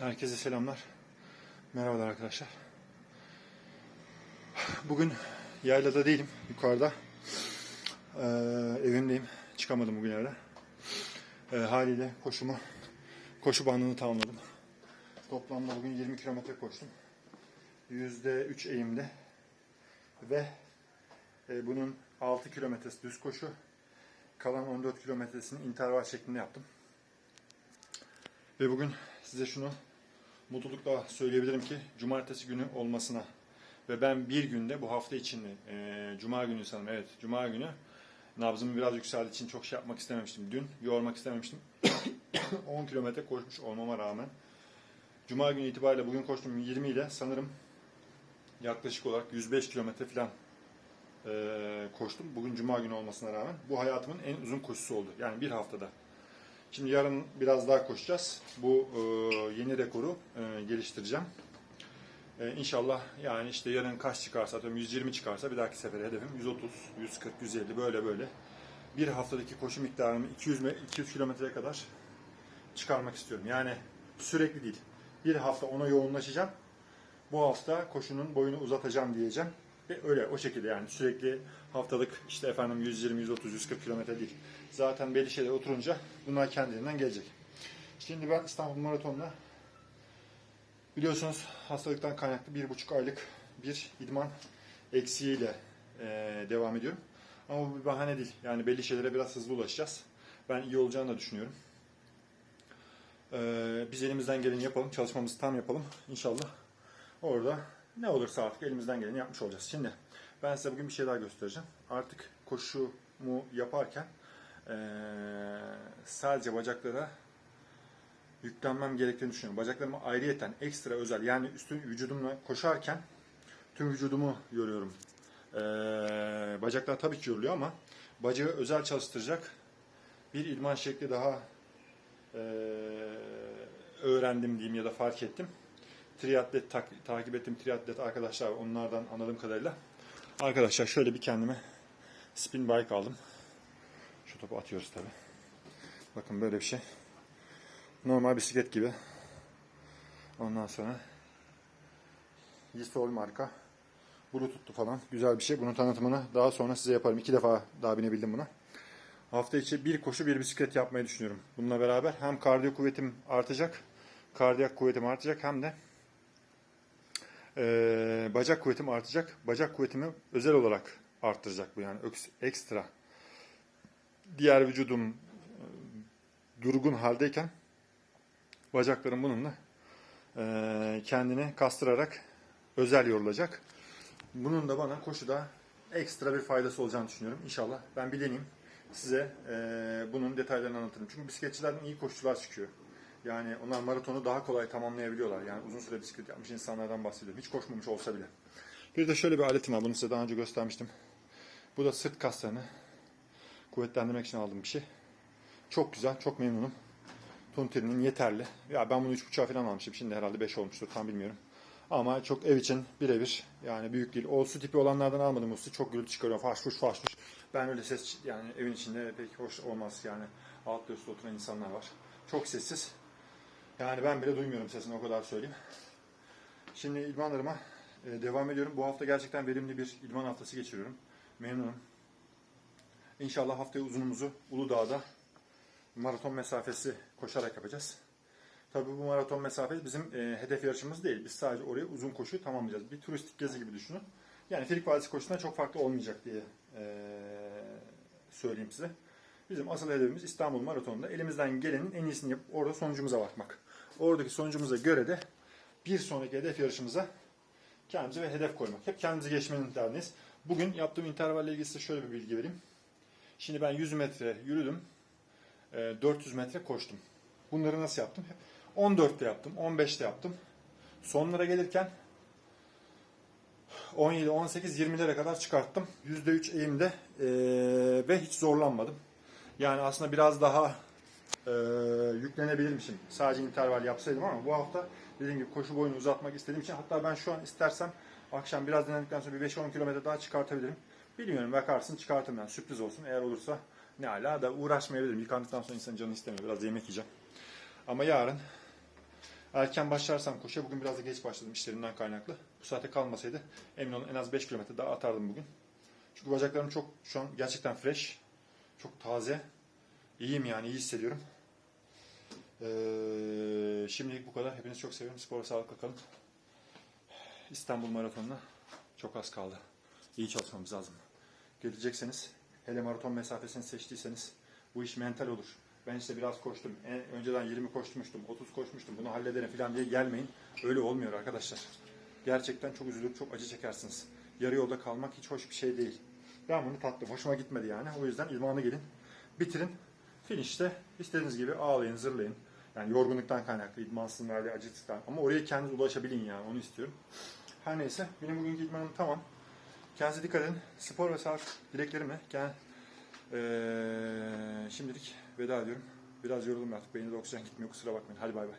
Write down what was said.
Herkese selamlar. Merhabalar arkadaşlar. Bugün yaylada değilim, yukarıda. Ee, evimdeyim. Çıkamadım bugün evden. Ee, haliyle koşumu, koşu bandını tamamladım. Toplamda bugün 20 kilometre koştum. %3 eğimde. Ve e, bunun 6 kilometresi düz koşu. Kalan 14 kilometresini interval şeklinde yaptım. Ve bugün size şunu mutlulukla söyleyebilirim ki cumartesi günü olmasına ve ben bir günde bu hafta içinde e, cuma günü sanırım evet cuma günü nabzım biraz yükseldiği için çok şey yapmak istememiştim. Dün yormak istememiştim. 10 kilometre koşmuş olmama rağmen cuma günü itibariyle bugün koştum 20 ile sanırım yaklaşık olarak 105 kilometre falan e, koştum. Bugün cuma günü olmasına rağmen bu hayatımın en uzun koşusu oldu. Yani bir haftada. Şimdi yarın biraz daha koşacağız. Bu e, yeni rekoru e, geliştireceğim. E, inşallah yani işte yarın kaç çıkarsa atıyorum 120 çıkarsa bir dahaki sefere hedefim 130, 140, 150 böyle böyle. Bir haftadaki koşu miktarımı 200 me- 200 kilometreye kadar çıkarmak istiyorum. Yani sürekli değil. Bir hafta ona yoğunlaşacağım. Bu hafta koşunun boyunu uzatacağım diyeceğim. Öyle o şekilde yani sürekli haftalık işte efendim 120, 130, 140 kilometre değil. Zaten belli şeyler oturunca bunlar kendiliğinden gelecek. Şimdi ben İstanbul Maratonu'na biliyorsunuz hastalıktan kaynaklı bir buçuk aylık bir idman eksiğiyle eee, devam ediyorum. Ama bu bir bahane değil. Yani belli şeylere biraz hızlı ulaşacağız. Ben iyi olacağını da düşünüyorum. Eee, biz elimizden geleni yapalım. Çalışmamızı tam yapalım. İnşallah orada ne olursa artık elimizden geleni yapmış olacağız. Şimdi ben size bugün bir şey daha göstereceğim. Artık koşumu yaparken eee, sadece bacaklara yüklenmem gerektiğini düşünüyorum. Bacaklarıma ayrıyeten ekstra özel yani üstün vücudumla koşarken tüm vücudumu yoruyorum. Eee, bacaklar tabii ki yoruluyor ama bacağı özel çalıştıracak bir idman şekli daha eee, öğrendim diyeyim ya da fark ettim. Triatlet tak- takip ettiğim triatlet arkadaşlar onlardan anladığım kadarıyla. Arkadaşlar şöyle bir kendime spin bike aldım. Şu topu atıyoruz tabi. Bakın böyle bir şey. Normal bisiklet gibi. Ondan sonra Yisol marka. Bluetooth'lu falan. Güzel bir şey. Bunun tanıtımını daha sonra size yaparım. İki defa daha binebildim buna. Hafta içi bir koşu bir bisiklet yapmayı düşünüyorum. Bununla beraber hem kardiyo kuvvetim artacak, kardiyak kuvvetim artacak hem de eee, bacak kuvvetim artacak. Bacak kuvvetimi özel olarak arttıracak bu yani ekstra. Diğer vücudum e, durgun haldeyken bacaklarım bununla eee, kendini kastırarak özel yorulacak. Bunun da bana koşuda ekstra bir faydası olacağını düşünüyorum. İnşallah ben bir deneyeyim. Size eee, bunun detaylarını anlatırım. Çünkü bisikletçilerden iyi koşucular çıkıyor. Yani onlar maratonu daha kolay tamamlayabiliyorlar. Yani uzun süre bisiklet yapmış insanlardan bahsediyorum. Hiç koşmamış olsa bile. Bir de şöyle bir aletim var. Bunu size daha önce göstermiştim. Bu da sırt kaslarını kuvvetlendirmek için aldığım bir şey. Çok güzel, çok memnunum. Tunteri'nin yeterli. Ya ben bunu 3.5'a falan almışım. Şimdi herhalde 5 olmuştur tam bilmiyorum. Ama çok ev için birebir yani büyük değil. O su tipi olanlardan almadım o su. Çok gürültü çıkarıyor. Faş fuş. Ben öyle ses yani evin içinde pek hoş olmaz yani. Altta üstte oturan insanlar var. Çok sessiz. Yani ben bile duymuyorum sesini o kadar söyleyeyim. Şimdi idmanlarıma e, devam ediyorum. Bu hafta gerçekten verimli bir idman haftası geçiriyorum. Memnunum. İnşallah haftaya uzunumuzu Uludağ'da maraton mesafesi koşarak yapacağız. Tabii bu maraton mesafesi bizim e, hedef yarışımız değil. Biz sadece oraya uzun koşuyu tamamlayacağız. Bir turistik gezi gibi düşünün. Yani Filik Vadisi koşusundan çok farklı olmayacak diye e, söyleyeyim size. Bizim asıl hedefimiz İstanbul Maratonu'nda elimizden gelenin en iyisini yapıp orada sonucumuza bakmak. Oradaki sonucumuza göre de bir sonraki hedef yarışımıza kendimize bir hedef koymak. Hep kendimizi geçmenin derdindeyiz. Bugün yaptığım intervalle ilgili size şöyle bir bilgi vereyim. Şimdi ben 100 metre yürüdüm. e, 400 metre koştum. Bunları nasıl yaptım? Hep 14'te yaptım, 15'te yaptım. Sonlara gelirken 17, 18, 20'lere kadar çıkarttım. %3 eğimde e, ve hiç zorlanmadım. Yani aslında biraz daha e, yüklenebilirmişim. Sadece interval yapsaydım ama bu hafta dediğim gibi koşu boyunu uzatmak istediğim için hatta ben şu an istersem akşam biraz dinlendikten sonra bir 5-10 kilometre daha çıkartabilirim. Bilmiyorum bakarsın çıkartırım yani sürpriz olsun. Eğer olursa ne ala da uğraşmayabilirim. Yıkandıktan sonra insanın canı istemiyor. Biraz yemek yiyeceğim. Ama yarın Erken başlarsam koşuya bugün biraz da geç başladım işlerimden kaynaklı. Bu saate kalmasaydı emin olun en az 5 kilometre daha atardım bugün. Çünkü bacaklarım çok şu an gerçekten fresh. Çok taze. İyiyim yani iyi hissediyorum. Ee, şimdilik bu kadar. Hepinizi çok seviyorum. Spor ve sağlıkla kalın. İstanbul Maratonu'na çok az kaldı. İyi çalışmamız lazım. Gelecekseniz, hele maraton mesafesini seçtiyseniz bu iş mental olur. Ben işte biraz koştum. En, önceden 20 koşmuştum, 30 koşmuştum. Bunu hallederim falan diye gelmeyin. Öyle olmuyor arkadaşlar. Gerçekten çok üzülür, çok acı çekersiniz. Yarı yolda kalmak hiç hoş bir şey değil. Ben bunu tattım. Hoşuma gitmedi yani. O yüzden ilmanı gelin. Bitirin. Finişte istediğiniz gibi ağlayın, zırlayın. Yani yorgunluktan kaynaklı, idmansızın verdiği acıtıktan. Ama oraya kendiniz ulaşabilin yani. Onu istiyorum. Her neyse. Benim bugünkü idmanım tamam. Kendinize dikkat edin. Spor ve sağlık dileklerimle gel. Ee, şimdilik veda ediyorum. Biraz yoruldum artık. Beynimde oksijen gitmiyor. Kusura bakmayın. Hadi bay bay.